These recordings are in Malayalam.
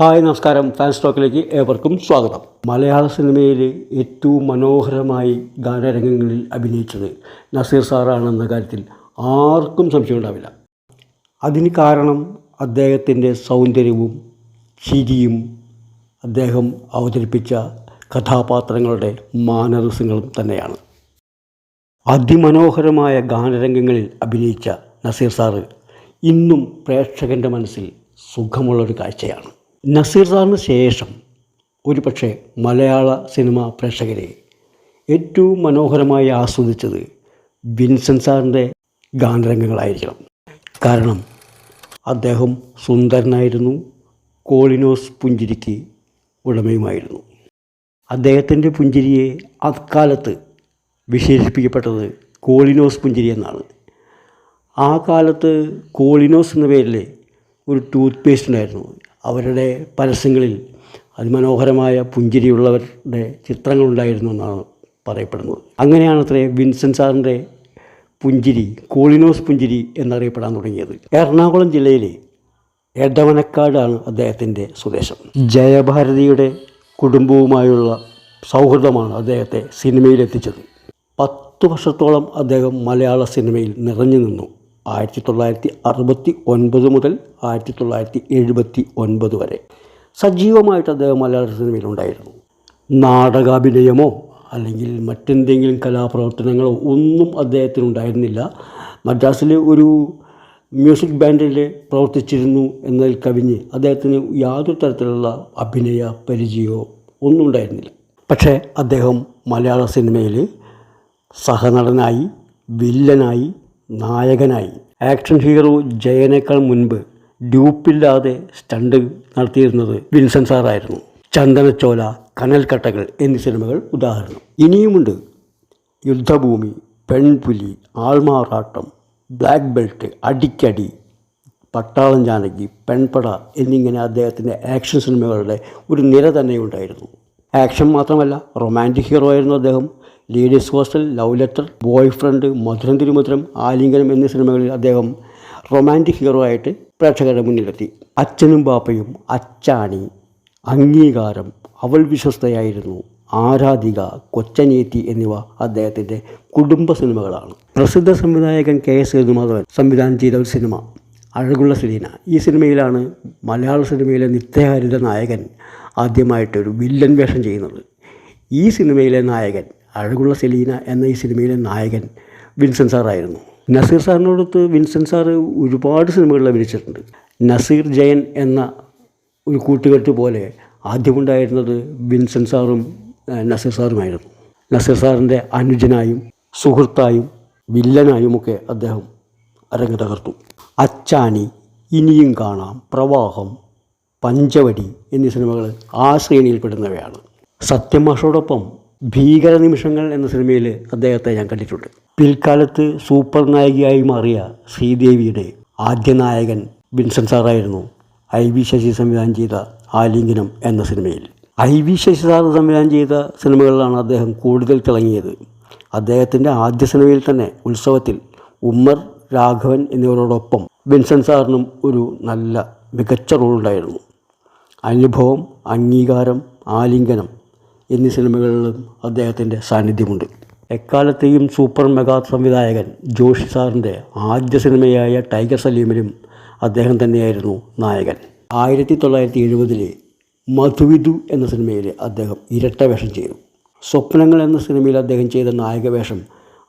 ഹായ് നമസ്കാരം. ഫാൻ സ്റ്റോക്കിലേക്ക് ഏവർക്കും സ്വാഗതം. മലയാള സിനിമയിലെ ഏറ്റവും മനോഹരമായി ഗാനരംഗങ്ങളിൽ അഭിനയിച്ചത് നസീർ സാറാണെന്ന കാര്യത്തിൽ ആർക്കും സംശയമുണ്ടാവില്ല. അതിന് കാരണം അദ്ദേഹത്തിന്റെ സൗന്ദര്യവും ചിരിയും അദ്ദേഹം അവതരിപ്പിച്ച കഥാപാത്രങ്ങളുടെ മാനരസങ്ങളും തന്നെയാണ്. അതിമനോഹരമായ ഗാനരംഗങ്ങളിൽ അഭിനയിച്ച നസീർ സാറ് ഇന്നും പ്രേക്ഷകന്റെ മനസ്സിൽ സുഖമുള്ളൊരു കാഴ്ചയാണ്. നസീർ സാറിന് ശേഷം ഒരു പക്ഷേ മലയാള സിനിമ പ്രേക്ഷകരെ ഏറ്റവും മനോഹരമായി ആസ്വദിച്ചത് വിൻസെന്റ് സാറിന്റെ ഗാനരംഗങ്ങളായിരിക്കണം. കാരണം അദ്ദേഹം സുന്ദരനായിരുന്നു. കോളിനോസ് പുഞ്ചിരിക്ക് ഉടമയുമായിരുന്നു. അദ്ദേഹത്തിന്റെ പുഞ്ചിരിയെ അക്കാലത്ത് വിശേഷിപ്പിക്കപ്പെട്ടത് കോളിനോസ് പുഞ്ചിരി എന്നാണ്. ആ കാലത്ത് കോളിനോസ് എന്ന പേരിൽ ഒരു ടൂത്ത് പേസ്റ്റ് ഉണ്ടായിരുന്നു. അവരുടെ പരസ്യങ്ങളിൽ അതിമനോഹരമായ പുഞ്ചിരിയുള്ളവരുടെ ചിത്രങ്ങളുണ്ടായിരുന്നു എന്നാണ് പറയപ്പെടുന്നത്. അങ്ങനെയാണ് അത്രേ വിൻസെൻ സാറിന്റെ പുഞ്ചിരി കോളിനോസ് പുഞ്ചിരി എന്നറിയപ്പെടാൻ തുടങ്ങിയത്. എറണാകുളം ജില്ലയിലെ എടവനക്കാടാണ് അദ്ദേഹത്തിന്റെ സ്വദേശം. ജയഭാരതിയുടെ കുടുംബവുമായുള്ള സൗഹൃദമാണ് അദ്ദേഹത്തെ സിനിമയിലെത്തിച്ചത്. പത്ത് വർഷത്തോളം അദ്ദേഹം മലയാള സിനിമയിൽ നിറഞ്ഞു നിന്നു. ആയിരത്തി തൊള്ളായിരത്തി അറുപത്തി ഒൻപത് മുതൽ ആയിരത്തി തൊള്ളായിരത്തി എഴുപത്തി ഒൻപത് വരെ. സജീവമായിട്ട് അദ്ദേഹം മലയാള സിനിമയിലുണ്ടായിരുന്നു. നാടകാഭിനയമോ അല്ലെങ്കിൽ മറ്റെന്തെങ്കിലും കലാപ്രവർത്തനങ്ങളോ ഒന്നും അദ്ദേഹത്തിനുണ്ടായിരുന്നില്ല. മദ്രാസിൽ ഒരു മ്യൂസിക് ബാൻഡിൽ പ്രവർത്തിച്ചിരുന്നു എന്നതിൽ കവിഞ്ഞ് അദ്ദേഹത്തിന് യാതൊരു തരത്തിലുള്ള അഭിനയ പരിചയമോ ഒന്നും ഉണ്ടായിരുന്നില്ല. പക്ഷേ അദ്ദേഹം മലയാള സിനിമയിൽ സഹനടനായി വില്ലനായി നായകനായി. ആക്ഷൻ ഹീറോ ജയനേക്കാൾ മുൻപ് ഡ്യൂപ്പില്ലാതെ സ്റ്റണ്ട് നടത്തിയിരുന്നത് വിൻസൻ സാറായിരുന്നു ചന്ദനച്ചോല കനൽക്കട്ടകൾ എന്നീ സിനിമകൾ ഉദാഹരണം. ഇനിയുമുണ്ട് യുദ്ധഭൂമി പെൺപുലി ആൾമാറാട്ടം ബ്ലാക്ക് ബെൽറ്റ് അടിക്കടി പട്ടാളം ജാനകി പെൺപട എന്നിങ്ങനെ അദ്ദേഹത്തിന്റെ ആക്ഷൻ സിനിമകളുടെ ഒരു നിര തന്നെ ഉണ്ടായിരുന്നു ആക്ഷൻ മാത്രമല്ല റൊമാന്റിക് ഹീറോ ആയിരുന്നു അദ്ദേഹം. Ladies hostel love letter boy friend Madhuram Thirumadhuram Aalinganam എന്നീ സിനിമകളിൽ അദ്ദേഹം റൊമാന്റിക് ഹീറോ ആയിട്ട് പ്രേക്ഷകരുടെ മുന്നിലെത്തി. അച്ഛനും ബാപ്പയും അച്ചാണി അംഗീകാരം അവൾ വിശ്വസ്തയായിരുന്നു ആരാധിക കൊച്ചനേത്തി എന്നിവ അദ്ദേഹത്തിന്റെ കുടുംബ സിനിമകളാണ്. പ്രസിദ്ധ സംവിധായകൻ കെ എസ് സേതുമാധവൻ സംവിധാനം ചെയ്ത ഒരു സിനിമ അഴകുള്ള സെലീന. ഈ സിനിമയിലാണ് മലയാള സിനിമയിലെ നിത്യഹരിത നായകൻ ആദ്യമായിട്ടൊരു വില്ലൻ വേഷം ചെയ്യുന്നത്. ഈ സിനിമയിലെ നായകൻ അഴകുള്ള സെലീന എന്ന ഈ സിനിമയിലെ നായകൻ വിൻസെന്റ് സാറായിരുന്നു. നസീർ സാറിനോടൊത്ത് വിൻസെന്റ് സാറ് ഒരുപാട് സിനിമകളിൽ അഭിനയിച്ചിട്ടുണ്ട്. നസീർ ജയൻ എന്ന ഒരു കൂട്ടുകെട്ട് പോലെ ആദ്യമുണ്ടായിരുന്നത് വിൻസെന്റ് സാറും നസീർ സാറുമായിരുന്നു. നസീർ സാറിന്റെ അനുജനായും സുഹൃത്തായും വില്ലനായുമൊക്കെ അദ്ദേഹം അരങ്ങ് തകർത്തു. അച്ചാനി ഇനിയും കാണാം പ്രവാഹം പഞ്ചവടി എന്നീ സിനിമകൾ ആ ശ്രേണിയിൽപ്പെടുന്നവയാണ്. സത്യമാഷോടൊപ്പം ഭീകര നിമിഷങ്ങൾ എന്ന സിനിമയിൽ അദ്ദേഹത്തെ ഞാൻ കണ്ടിട്ടുണ്ട്. പിൽക്കാലത്ത് സൂപ്പർ നായികയായി മാറിയ ശ്രീദേവിയുടെ ആദ്യ നായകൻ വിൻസൻ സാറായിരുന്നു ഐ വി ശശി സംവിധാനം ചെയ്ത ആലിംഗനം എന്ന സിനിമയിൽ. ഐ വി ശശി സാർ സംവിധാനം ചെയ്ത സിനിമകളിലാണ് അദ്ദേഹം കൂടുതൽ തിളങ്ങിയത്. അദ്ദേഹത്തിന്റെ ആദ്യ സിനിമയിൽ തന്നെ ഉത്സവത്തിൽ ഉമ്മർ രാഘവൻ എന്നിവരോടൊപ്പം വിൻസൻ സാറിനും ഒരു നല്ല മികച്ച റോളുണ്ടായിരുന്നു അനുഭവം അംഗീകാരം ആലിംഗനം എന്നീ സിനിമകളിലും അദ്ദേഹത്തിന്റെ സാന്നിധ്യമുണ്ട്. എക്കാലത്തെയും സൂപ്പർ മെഗാ സംവിധായകൻ ജോഷി സാറിന്റെ ആദ്യ സിനിമയായ ടൈഗർ സലീമിലും അദ്ദേഹം തന്നെയായിരുന്നു നായകൻ. ആയിരത്തി തൊള്ളായിരത്തി എഴുപതിലെ മധുവിധു എന്ന സിനിമയിൽ അദ്ദേഹം ഇരട്ട വേഷം ചെയ്തു. സ്വപ്നങ്ങൾ എന്ന സിനിമയിൽ അദ്ദേഹം ചെയ്ത നായക വേഷം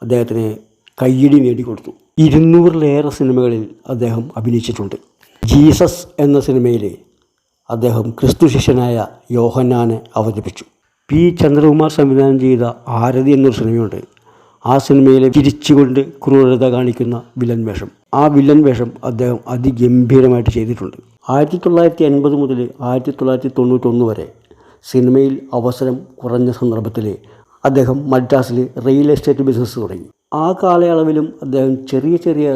അദ്ദേഹത്തിന് കയ്യടി നേടിക്കൊടുത്തു. ഇരുന്നൂറിലേറെ സിനിമകളിൽ അദ്ദേഹം അഭിനയിച്ചിട്ടുണ്ട്. ജീസസ് എന്ന സിനിമയിൽ അദ്ദേഹം ക്രിസ്തു ശിഷ്യനായ യോഹന്നാനെ അവതരിപ്പിച്ചു. പി ചന്ദ്രകുമാർ സംവിധാനം ചെയ്ത ആരതി എന്നൊരു സിനിമയുണ്ട്. ആ സിനിമയിലെ ചിരിച്ചുകൊണ്ട് ക്രൂരത കാണിക്കുന്ന വില്ലൻ വേഷം. ആ വില്ലൻ വേഷം അദ്ദേഹം അതിഗംഭീരമായിട്ട് ചെയ്തിട്ടുണ്ട്. ആയിരത്തി തൊള്ളായിരത്തി എൺപത് മുതൽ ആയിരത്തി തൊള്ളായിരത്തി തൊണ്ണൂറ്റൊന്ന് വരെ സിനിമയിൽ അവസരം കുറഞ്ഞ സന്ദർഭത്തിൽ അദ്ദേഹം മദ്രാസിൽ റിയൽ എസ്റ്റേറ്റ് ബിസിനസ് തുടങ്ങി. ആ കാലയളവിലും അദ്ദേഹം ചെറിയ ചെറിയ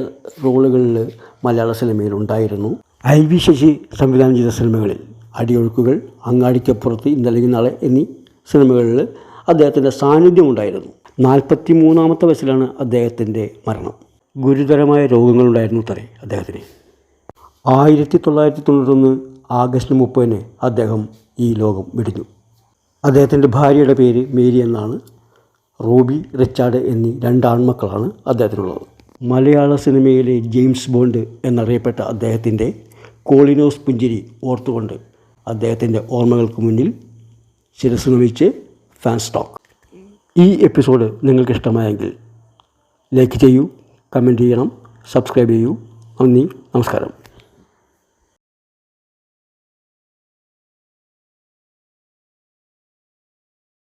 റോളുകളിൽ മലയാള സിനിമയിൽ ഉണ്ടായിരുന്നു. ഐ വി ശശി സംവിധാനം ചെയ്ത സിനിമകളിൽ അടിയൊഴുക്കുകൾ അങ്ങാടിക്കപ്പുറത്ത് ഇന്നല്ലെങ്കിൽ നാളെ എന്നീ സിനിമകളിൽ അദ്ദേഹത്തിന്റെ സാന്നിധ്യം ഉണ്ടായിരുന്നു നാൽപ്പത്തി മൂന്നാമത്തെ വയസ്സിലാണ് അദ്ദേഹത്തിന്റെ മരണം. ഗുരുതരമായ രോഗങ്ങളുണ്ടായിരുന്നു തറേ അദ്ദേഹത്തിന്. ആയിരത്തി തൊള്ളായിരത്തി തൊണ്ണൂറ്റൊന്ന് ആഗസ്റ്റ് മുപ്പതിന് അദ്ദേഹം ഈ ലോകം വിടിഞ്ഞു അദ്ദേഹത്തിന്റെ ഭാര്യയുടെ പേര് മേരി എന്നാണ്. റൂബി റിച്ചാർഡ് എന്നീ രണ്ട് ആൺമക്കളാണ് അദ്ദേഹത്തിനുള്ളത്. മലയാള സിനിമയിലെ ജെയിംസ് ബോണ്ട് എന്നറിയപ്പെട്ട അദ്ദേഹത്തിന്റെ കോളിനോസ് പുഞ്ചിരി ഓർത്തുകൊണ്ട് അദ്ദേഹത്തിന്റെ ഓർമ്മകൾക്ക് മുന്നിൽ ശിരസ് നമിച്ച് ഫാൻസ് ടോക്ക് ഈ എപ്പിസോഡ് നിങ്ങൾക്ക് ഇഷ്ടമായെങ്കിൽ ലൈക്ക് ചെയ്യൂ കമന്റ് ചെയ്യണം സബ്സ്ക്രൈബ് ചെയ്യൂ. നന്ദി നമസ്കാരം.